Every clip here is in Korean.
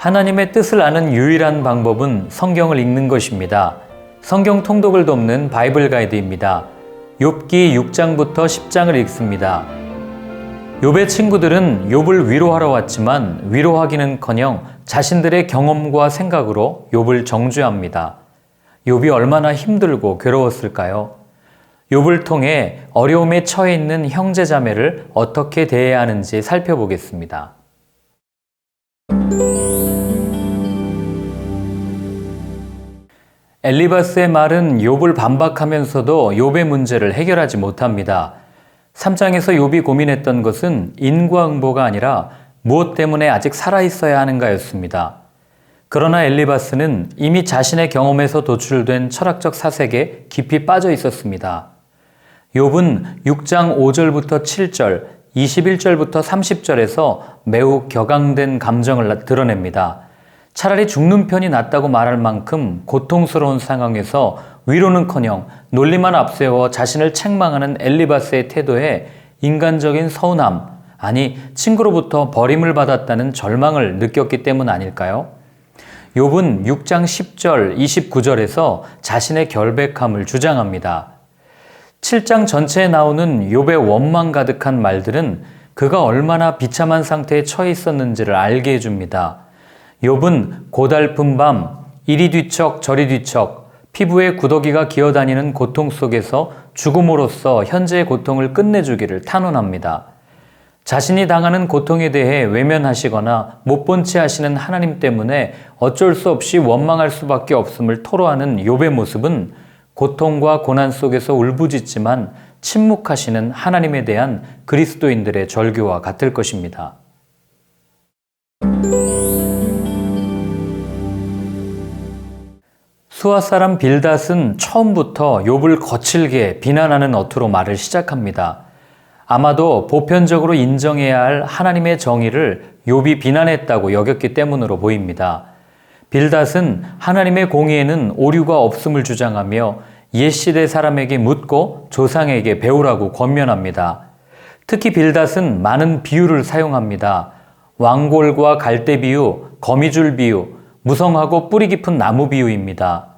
하나님의 뜻을 아는 유일한 방법은 성경을 읽는 것입니다. 성경 통독을 돕는 바이블 가이드입니다. 욥기 6장부터 10장을 읽습니다. 욥의 친구들은 욥을 위로하러 왔지만 위로하기는커녕 자신들의 경험과 생각으로 욥을 정죄합니다. 욥이 얼마나 힘들고 괴로웠을까요? 욥을 통해 어려움에 처해 있는 형제 자매를 어떻게 대해야 하는지 살펴보겠습니다. 엘리바스의 말은 욥을 반박하면서도 욥의 문제를 해결하지 못합니다. 3장에서 욥이 고민했던 것은 인과응보가 아니라 무엇 때문에 아직 살아 있어야 하는가였습니다. 그러나 엘리바스는 이미 자신의 경험에서 도출된 철학적 사색에 깊이 빠져 있었습니다. 욥은 6장 5절부터 7절, 21절부터 30절에서 매우 격앙된 감정을 드러냅니다. 차라리 죽는 편이 낫다고 말할 만큼 고통스러운 상황에서 위로는커녕 논리만 앞세워 자신을 책망하는 엘리바스의 태도에 인간적인 서운함, 아니 친구로부터 버림을 받았다는 절망을 느꼈기 때문 아닐까요? 욥은 6장 10절, 29절에서 자신의 결백함을 주장합니다. 7장 전체에 나오는 욥의 원망 가득한 말들은 그가 얼마나 비참한 상태에 처해 있었는지를 알게 해줍니다. 욥은 고달픈 밤 이리 뒤척 저리 뒤척 피부에 구더기가 기어다니는 고통 속에서 죽음으로써 현재의 고통을 끝내주기를 탄원합니다. 자신이 당하는 고통에 대해 외면하시거나 못 본 채 하시는 하나님 때문에 어쩔 수 없이 원망할 수밖에 없음을 토로하는 욥의 모습은 고통과 고난 속에서 울부짖지만 침묵하시는 하나님에 대한 그리스도인들의 절규와 같을 것입니다. 수아 사람 빌닷은 처음부터 욥을 거칠게 비난하는 어투로 말을 시작합니다. 아마도 보편적으로 인정해야 할 하나님의 정의를 욥이 비난했다고 여겼기 때문으로 보입니다. 빌닷은 하나님의 공의에는 오류가 없음을 주장하며 옛 시대 사람에게 묻고 조상에게 배우라고 권면합니다. 특히 빌닷은 많은 비유를 사용합니다. 왕골과 갈대 비유, 거미줄 비유, 무성하고 뿌리 깊은 나무 비유입니다.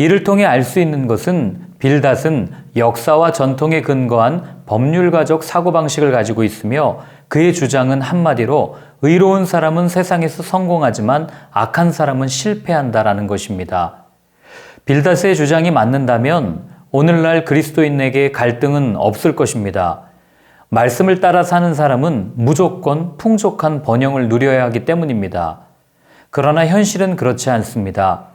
이를 통해 알 수 있는 것은 빌닷은 역사와 전통에 근거한 법률가적 사고방식을 가지고 있으며 그의 주장은 한마디로 의로운 사람은 세상에서 성공하지만 악한 사람은 실패한다라는 것입니다. 빌닷의 주장이 맞는다면 오늘날 그리스도인에게 갈등은 없을 것입니다. 말씀을 따라 사는 사람은 무조건 풍족한 번영을 누려야 하기 때문입니다. 그러나 현실은 그렇지 않습니다.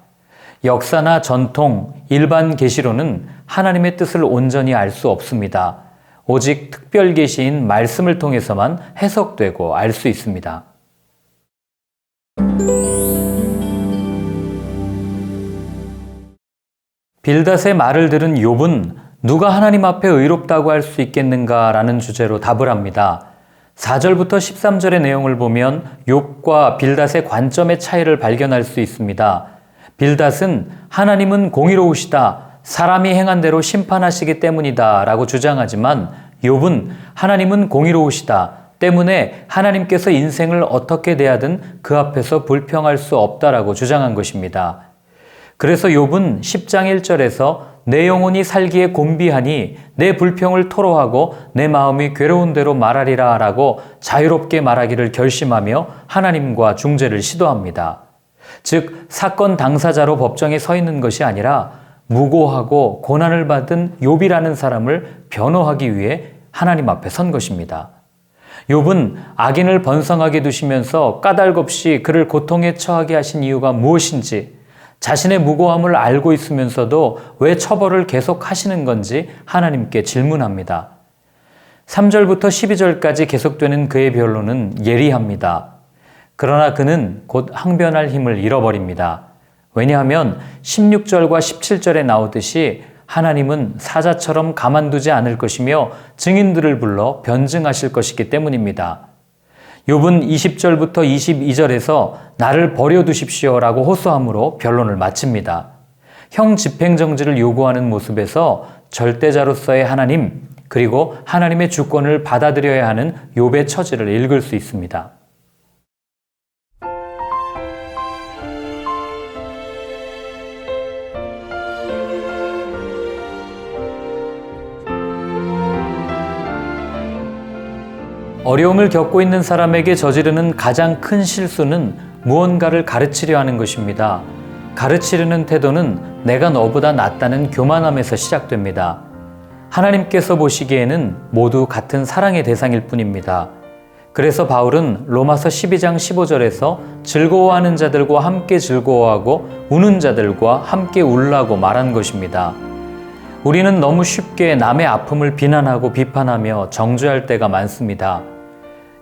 역사나 전통, 일반 계시로는 하나님의 뜻을 온전히 알 수 없습니다. 오직 특별 계시인 말씀을 통해서만 해석되고 알 수 있습니다. 빌닷의 말을 들은 욥은 누가 하나님 앞에 의롭다고 할 수 있겠는가라는 주제로 답을 합니다. 4절부터 13절의 내용을 보면 욥과 빌닷의 관점의 차이를 발견할 수 있습니다. 빌닷은 하나님은 공의로우시다. 사람이 행한 대로 심판하시기 때문이다. 라고 주장하지만 욥은 하나님은 공의로우시다. 때문에 하나님께서 인생을 어떻게 대하든 그 앞에서 불평할 수 없다라고 주장한 것입니다. 그래서 욥은 10장 1절에서 내 영혼이 살기에 곤비하니 내 불평을 토로하고 내 마음이 괴로운 대로 말하리라 라고 자유롭게 말하기를 결심하며 하나님과 중재를 시도합니다. 즉 사건 당사자로 법정에 서 있는 것이 아니라 무고하고 고난을 받은 욥이라는 사람을 변호하기 위해 하나님 앞에 선 것입니다. 욥은 악인을 번성하게 두시면서 까닭없이 그를 고통에 처하게 하신 이유가 무엇인지 자신의 무고함을 알고 있으면서도 왜 처벌을 계속 하시는 건지 하나님께 질문합니다. 3절부터 12절까지 계속되는 그의 변론은 예리합니다. 그러나 그는 곧 항변할 힘을 잃어버립니다. 왜냐하면 16절과 17절에 나오듯이 하나님은 사자처럼 가만두지 않을 것이며 증인들을 불러 변증하실 것이기 때문입니다. 욥은 20절부터 22절에서 나를 버려두십시오라고 호소함으로 변론을 마칩니다. 형 집행정지를 요구하는 모습에서 절대자로서의 하나님 그리고 하나님의 주권을 받아들여야 하는 욥의 처지를 읽을 수 있습니다. 어려움을 겪고 있는 사람에게 저지르는 가장 큰 실수는 무언가를 가르치려 하는 것입니다. 가르치려는 태도는 내가 너보다 낫다는 교만함에서 시작됩니다. 하나님께서 보시기에는 모두 같은 사랑의 대상일 뿐입니다. 그래서 바울은 로마서 12장 15절에서 즐거워하는 자들과 함께 즐거워하고 우는 자들과 함께 울라고 말한 것입니다. 우리는 너무 쉽게 남의 아픔을 비난하고 비판하며 정죄할 때가 많습니다.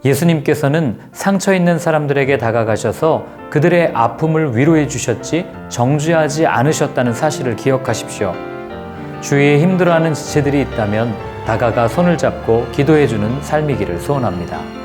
예수님께서는 상처 있는 사람들에게 다가가셔서 그들의 아픔을 위로해 주셨지 정죄하지 않으셨다는 사실을 기억하십시오. 주위에 힘들어하는 지체들이 있다면 다가가 손을 잡고 기도해 주는 삶이기를 소원합니다.